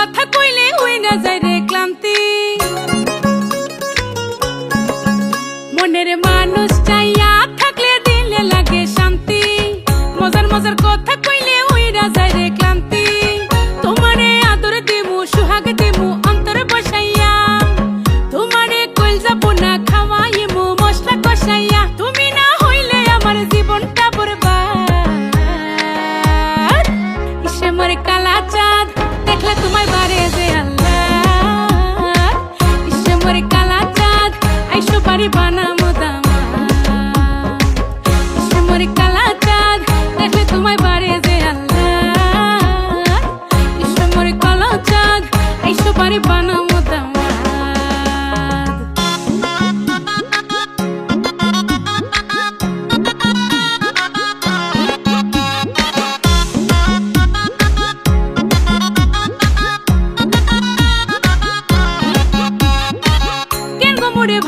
কথা কইলে হই না যায় রে ক্লান্তি। তোমার বারে যে আল্লাহ। বিশ্বে মরে কালা চাঁদ আইসো বাড়ি বানা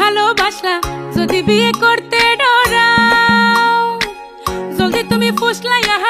ভালোবাসা যদি বিয়ে করতে ডরাও। জলদি তুমি ফুসলাই আহা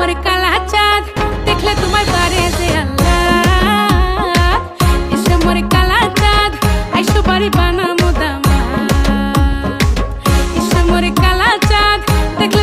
তোমার কালা চাঁদ, দেখলে তোমার বারে যে আল্লাহ এসে মোর কালা চাঁদ, আইসো বাড়ি বানামো দামা দেখলে